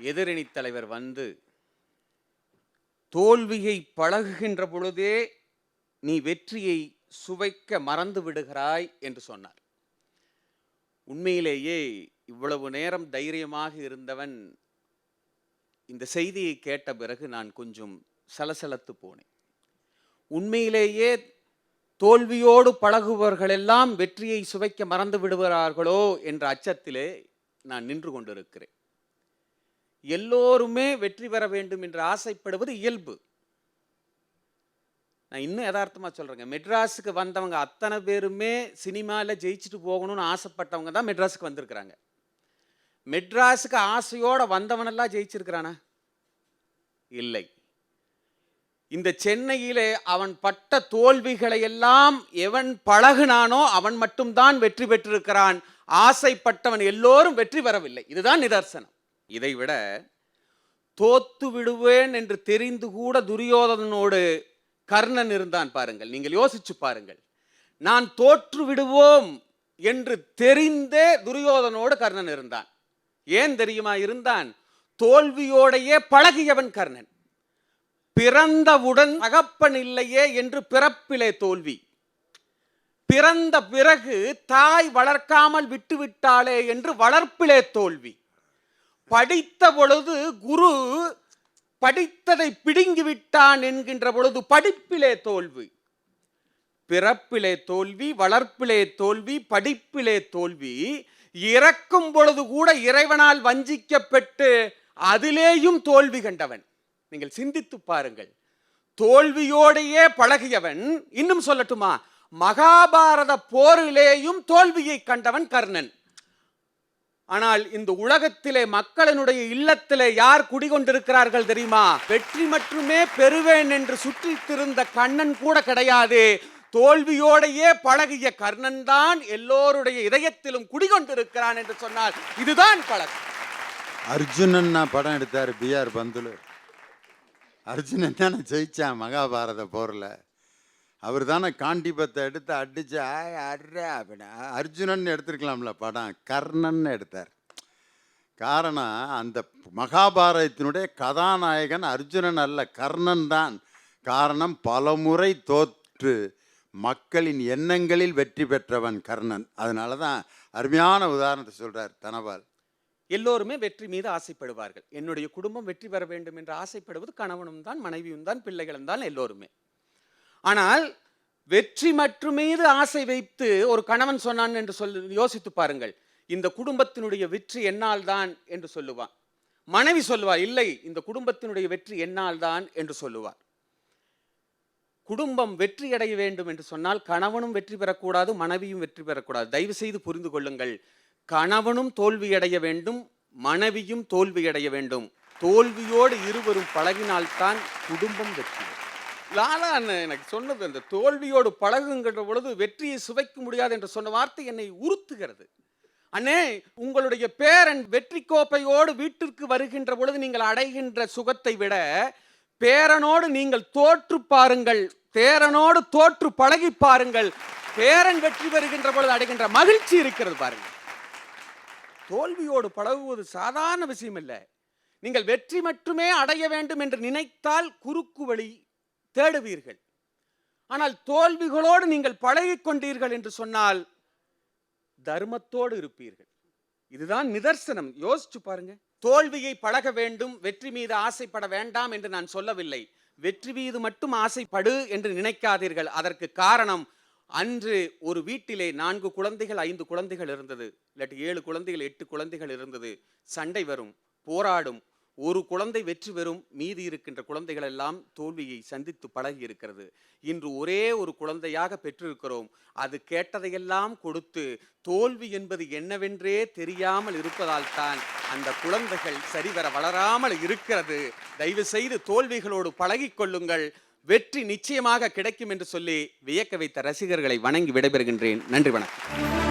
எதிரணி தலைவர் வந்து தோல்வியை பழகுகின்ற பொழுதே நீ வெற்றியை சுவைக்க மறந்து விடுகிறாய் என்று சொன்னார். உண்மையிலேயே இவ்வளவு நேரம் தைரியமாக இருந்தவன் இந்த செய்தியை கேட்ட பிறகு நான் கொஞ்சம் சலசலத்து போனேன். உண்மையிலேயே தோல்வியோடு பழகுபவர்களெல்லாம் வெற்றியை சுவைக்க மறந்து விடுகிறார்களோ என்ற அச்சத்திலே நான் நின்று கொண்டிருக்கிறேன். எல்லோருமே வெற்றி பெற வேண்டும் என்று ஆசைப்படுவது இயல்பு. நான் இன்னும் யதார்த்தமாக சொல்றேங்க. மெட்ராஸுக்கு வந்தவங்க அத்தனை பேருமே சினிமாவில் ஜெயிச்சுட்டு போகணும்னு ஆசைப்பட்டவங்க தான் மெட்ராஸுக்கு வந்திருக்கிறாங்க. மெட்ராஸுக்கு ஆசையோட வந்தவனெல்லாம் ஜெயிச்சிருக்கிறானா? இல்லை. இந்த சென்னையிலே அவன் பட்ட தோல்விகளை எல்லாம் எவன் பழகுனானோ அவன் மட்டும்தான் வெற்றி பெற்றிருக்கிறான். ஆசைப்பட்டவன் எல்லோரும் வெற்றி பெறவில்லை. இதுதான் நிதர்சனம். இதைவிட தோத்து விடுவேன் என்று தெரிந்து கூட துரியோதனோடு கர்ணன் இருந்தான் பாருங்கள். நீங்கள் யோசிச்சு பாருங்கள். நான் தோற்று விடுவோம் என்று தெரிந்தே துரியோதனோடு கர்ணன் இருந்தான். ஏன் தெரியுமா? இருந்தான். தோல்வியோடையே பழகியவன் கர்ணன். பிறந்தவுடன் அகப்பன் இல்லையே என்று பிறப்பிலே தோல்வி. பிறந்த பிறகு தாய் வளர்க்காமல் விட்டுவிட்டாளே என்று வளர்ப்பிலே தோல்வி. படித்த பொழுது குரு படித்ததை பிடுங்கி விட்டான் என்கின்ற பொழுது படிப்பிலே தோல்வி. பிறப்பிலே தோல்வி வளர்ப்பிலே தோல்வி படிப்பிலே தோல்வி இறக்கும் பொழுது கூட இறைவனால் வஞ்சிக்கப்பட்டு அதிலேயும் தோல்வி கண்டவன். நீங்கள் சிந்தித்து பாருங்கள். தோல்வியோடையே பழகியவன். இன்னும் சொல்லட்டுமா? மகாபாரத போரிலேயும் தோல்வியை கண்டவன் கர்ணன். ஆனால் இந்த உலகத்திலே மக்களினுடைய இல்லத்திலே யார் குடிகொண்டிருக்கிறார்கள் தெரியுமா? வெற்றி மட்டுமே பெறுவேன் என்று சுற்றித்திருந்த கண்ணன் கூட கிடையாது. தோல்வியோடையே பழகிய கர்ணன் தான் எல்லோருடைய இதயத்திலும் குடிகொண்டிருக்கிறான் என்று சொன்னால் இதுதான் பழக்கம். அர்ஜுனன் படம் எடுத்தார் பிஆர் பந்துலு. அர்ஜுனன் தானே ஜெயிச்சான் மகாபாரத போரில். அவர் தானே காண்டிபத்தை எடுத்து அடிச்சு ஆய் அப்படின்னு அப்படின்னா. அர்ஜுனன் எடுத்திருக்கலாம்ல படம் கர்ணன் எடுத்தார். காரணம் அந்த மகாபாரதத்தினுடைய கதாநாயகன் அர்ஜுனன் அல்ல கர்ணன் தான். காரணம் பலமுறை தோற்று மக்களின் எண்ணங்களில் வெற்றி பெற்றவன் கர்ணன். அதனால தான் அருமையான உதாரணத்தை சொல்கிறார் தனபால். எல்லோருமே வெற்றி மீது ஆசைப்படுவார்கள். என்னுடைய குடும்பம் வெற்றி பெற வேண்டும் என்று ஆசைப்படுவது கணவனும் தான் மனைவியும் தான் பிள்ளைகளும் தான் எல்லோருமே. ஆனால் வெற்றி மற்றும் ஆசை வைத்து ஒரு கணவன் சொன்னான் என்று சொல் யோசித்து பாருங்கள். இந்த குடும்பத்தினுடைய வெற்றி என்னால் தான் என்று சொல்லுவான். மனைவி சொல்லுவார் இல்லை இந்த குடும்பத்தினுடைய வெற்றி என்னால் தான் என்று சொல்லுவார் குடும்பம் வெற்றி அடைய வேண்டும் என்று சொன்னால் கணவனும் வெற்றி பெறக்கூடாது மனைவியும் வெற்றி பெறக்கூடாது. தயவு செய்து புரிந்து கொள்ளுங்கள். கணவனும் தோல்வியடைய வேண்டும் மனைவியும் தோல்வியடைய வேண்டும். தோல்வியோடு இருவரும் பழகினால்தான் குடும்பம் வெற்றி லாலா அண்ணன் எனக்கு சொன்னது அந்த தோல்வியோடு பழகுங்கிற பொழுது வெற்றியை சுவைக்க முடியாது என்று சொன்ன வார்த்தை என்னை உறுத்துகிறது. அண்ணே உங்களுடைய பேரன் வெற்றி கோப்பையோடு வீட்டிற்கு வருகின்ற பொழுது நீங்கள் அடைகின்ற சுகத்தை விட பேரனோடு நீங்கள் தோற்று பாருங்கள் பேரனோடு தோற்று பழகி பாருங்கள். பேரன் வெற்றி பெறுகின்ற பொழுது அடைகின்ற மகிழ்ச்சி இருக்கிறது பாருங்கள். தோல்வியோடு பழகுவது சாதாரண விஷயம் இல்லை. நீங்கள் வெற்றி மட்டுமே அடைய வேண்டும் என்று நினைத்தால் குறுக்கு வழி தேடுவீர்கள். ஆனால் தோல்விகளோடு நீங்கள் பழகிக் கொண்டீர்கள் என்று சொன்னால் தர்மத்தோடு இருப்பீர்கள். இதுதான் நிதர்சனம். யோசிச்சு பாருங்க. தோல்வியை பழக வேண்டும் வெற்றி மீது ஆசைப்பட வேண்டாம் என்று நான் சொல்லவில்லை. வெற்றி மீது மட்டும் ஆசைப்படு என்று நினைக்காதீர்கள். அதற்கு காரணம் அன்று ஒரு வீட்டிலே நான்கு குழந்தைகள் ஐந்து குழந்தைகள் இருந்தது. இல்லாட்டி ஏழு குழந்தைகள் எட்டு குழந்தைகள் இருந்தது. சண்டை வரும் போராடும் ஒரு குழந்தை வெற்றி பெறும் மீதி இருக்கின்ற குழந்தைகள் எல்லாம் தோல்வியை சந்தித்து பழகி இருக்கிறது. இன்று ஒரே ஒரு குழந்தையாக பெற்றிருக்கிறோம். அது கேட்டதையெல்லாம் கொடுத்து தோல்வி என்பது என்னவென்றே தெரியாமல் இருப்பதால் தான் அந்த குழந்தைகள் சரிவர வளராமல் இருக்கிறது. தயவு செய்து தோல்விகளோடு பழகிக்கொள்ளுங்கள் வெற்றி நிச்சயமாக கிடைக்கும் என்று சொல்லி வியக்க வைத்த ரசிகர்களை வணங்கி விடைபெறுகின்றேன். நன்றி வணக்கம்.